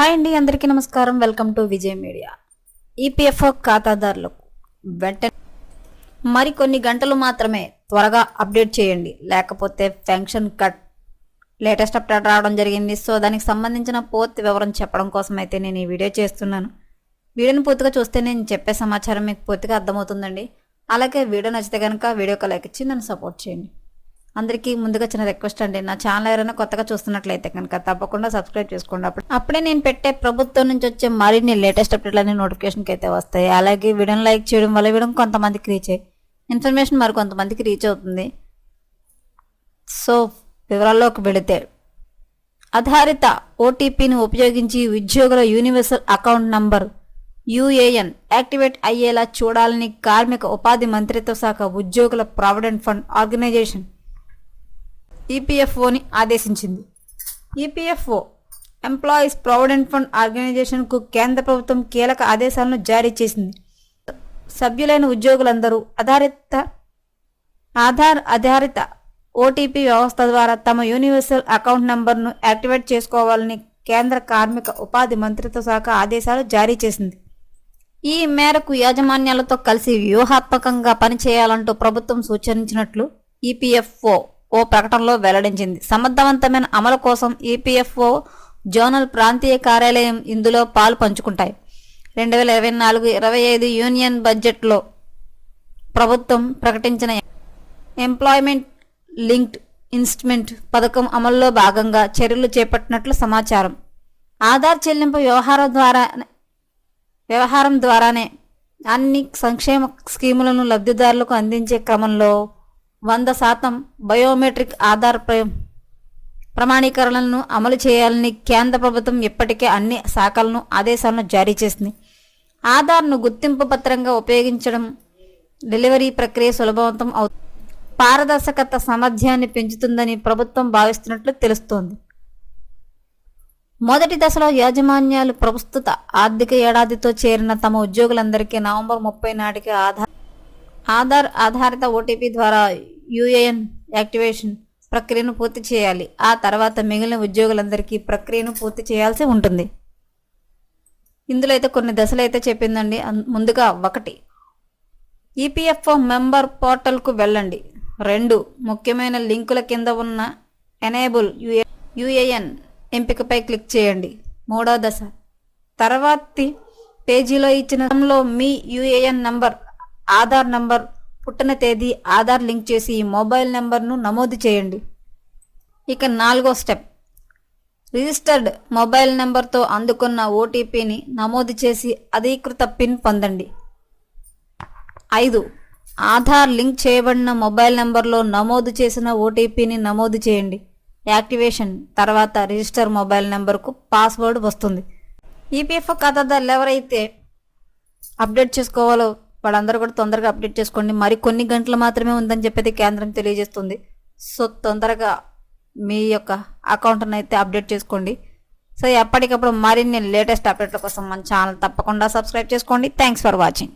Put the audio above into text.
Hi అండి అందరికీ నమస్కారం. Welcome to Vijay media. EPFO ఖాతాదారులకు వెంటనే మరికొన్ని గంటలు మాత్రమే త్వరగా అప్డేట్ చేయండి. లేకపోతే పెన్షన్ కట్ లేటెస్ట్ అప్డేట్ రావడం జరిగింది. సో దానికి సంబంధించిన పూర్తి వివరం చెప్పడం కోసం అయితే నేను ఈ వీడియో చేస్తున్నాను. వీడియోని పూర్తిగా చూస్తే నేను చెప్పే సమాచారం మీకు పూర్తిగా అర్థమవుతుందండి. అలాగే వీడియో నచ్చితే కనుక వీడియోకి లైక్ ఇచ్చి నన్ను సపోర్ట్ చేయండి. అందరికీ ముందుగా చిన్న రిక్వెస్ట్ అండి. నా ఛానల్ ఎవరైనా కొత్తగా చూస్తున్నట్లయితే కనుక తప్పకుండా సబ్స్క్రైబ్ చేసుకోండి. అప్పుడు అప్పుడే నేను పెట్టే ప్రభుత్వం నుంచి వచ్చే మరిన్ని లేటెస్ట్ అప్డేట్లన్నీ నోటిఫికేషన్కి అయితే వస్తాయి. అలాగే వీడియోని లైక్ చేయడం వల్ల వీడియో కొంతమందికి రీచ్ అయ్యి ఇన్ఫర్మేషన్ మరి కొంతమందికి రీచ్ అవుతుంది. సో వివరాల్లోకి వెళితే ఆధారిత ఓటీపీని ఉపయోగించి ఉద్యోగుల universal account number UAN activate అయ్యేలా చూడాలని కార్మిక ఉపాధి మంత్రిత్వ శాఖ ఉద్యోగుల ప్రావిడెంట్ ఫండ్ ఆర్గనైజేషన్ ఈపీఎఫ్ఓని ఆదేశించింది. ఈపీఎఫ్ఓ ఎంప్లాయీస్ ప్రావిడెంట్ ఫండ్ ఆర్గనైజేషన్కు కేంద్ర ప్రభుత్వం కీలక ఆదేశాలను జారీ చేసింది. సభ్యులైన ఉద్యోగులందరూ ఆధారిత ఆధార్ ఆధారిత ఓటీపీ వ్యవస్థ ద్వారా తమ యూనివర్సల్ అకౌంట్ నంబర్ను యాక్టివేట్ చేసుకోవాలని కేంద్ర కార్మిక ఉపాధి మంత్రిత్వ శాఖ ఆదేశాలు జారీ చేసింది. ఈ మేరకు యాజమాన్యాలతో కలిసి వ్యూహాత్మకంగా పనిచేయాలంటూ ప్రభుత్వం సూచించినట్లు ఈపీఎఫ్ఓ ఓ ప్రకటనలో వెల్లడించింది. సమర్థవంతమైన అమలు కోసం ఈపీఎఫ్ఓ జోనల్ ప్రాంతీయ కార్యాలయం ఇందులో పాలు పంచుకుంటాయి. రెండు వేల ఇరవై నాలుగు ఇరవై ఐదు యూనియన్ బడ్జెట్లో ప్రభుత్వం ప్రకటించిన ఎంప్లాయ్మెంట్ లింక్డ్ ఇన్స్ట్రుమెంట్ పథకం అమల్లో భాగంగా చర్యలు చేపట్టినట్లు సమాచారం. ఆధార్ చెల్లింపు వ్యవహారం ద్వారా వ్యవహారం ద్వారానే అన్ని సంక్షేమ స్కీములను లబ్ధిదారులకు అందించే క్రమంలో వంద శాతం బయోమెట్రిక్ ఆధార్ ప్ర- ప్రమాణీకరణలను అమలు చేయాలని కేంద్ర ప్రభుత్వం ఇప్పటికే అన్ని శాఖలను ఆదేశాలను జారీ చేసింది. ఆధార్ను గుర్తింపు పత్రంగా ఉపయోగించడం డెలివరీ ప్రక్రియ సులభవంతం అవు పారదర్శకత సామర్థ్యాన్ని పెంచుతుందని ప్రభుత్వం భావిస్తున్నట్లు తెలుస్తోంది. మొదటి దశలో యాజమాన్యాలు ప్రస్తుత ఆర్థిక ఏడాదితో చేరిన తమ ఉద్యోగులందరికీ నవంబర్ ముప్పై నాటికి ఆధార్ ఆధార్ ఆధారిత ఓటీపీ ద్వారా యూఏఎన్ యాక్టివేషన్ ప్రక్రియను పూర్తి చేయాలి. ఆ తర్వాత మిగిలిన ఉద్యోగులందరికీ ప్రక్రియను పూర్తి చేయాల్సి ఉంటుంది. ఇందులో అయితే కొన్ని దశలు అయితే చెప్పిందండి. ముందుగా ఒకటి ఈపీఎఫ్ఓ మెంబర్ పోర్టల్కు వెళ్ళండి. రెండు ముఖ్యమైన లింకుల కింద ఉన్న ఎనేబుల్ యుఏ యుఏఎన్ ఎంపికపై క్లిక్ చేయండి. మూడో దశ తర్వాతి పేజీలో ఇచ్చిన మీ యుఏఎన్ నంబర్ ఆధార్ నంబర్ పుట్టిన తేదీ ఆధార్ లింక్ చేసి ఈ మొబైల్ నెంబర్ను నమోదు చేయండి. ఇక నాలుగో స్టెప్. రిజిస్టర్డ్ మొబైల్ నెంబర్తో అందుకున్న ఓటీపీని నమోదు చేసి అధీకృత పిన్ పొందండి. ఐదు. ఆధార్ లింక్ చేయబడిన మొబైల్ నెంబర్లో నమోదు చేసిన ఓటీపీని నమోదు చేయండి. యాక్టివేషన్. తర్వాత రిజిస్టర్ మొబైల్ నెంబర్కు పాస్వర్డ్ వస్తుంది. ఈపీఎఫ్ఓ ఖాతాదారులు ఎవరైతే అప్డేట్ చేసుకోవాలో వాళ్ళందరూ కూడా తొందరగా అప్డేట్ చేసుకోండి. మరి కొన్ని గంటలు మాత్రమే ఉందని చెప్పేది కేంద్రం తెలియజేస్తుంది. సో తొందరగా మీ యొక్క అకౌంట్ని అయితే అప్డేట్ చేసుకోండి. సో ఎప్పటికప్పుడు మరిన్ని లేటెస్ట్ అప్డేట్ల కోసం మన ఛానల్ తప్పకుండా సబ్స్క్రైబ్ చేసుకోండి. Thanks for watching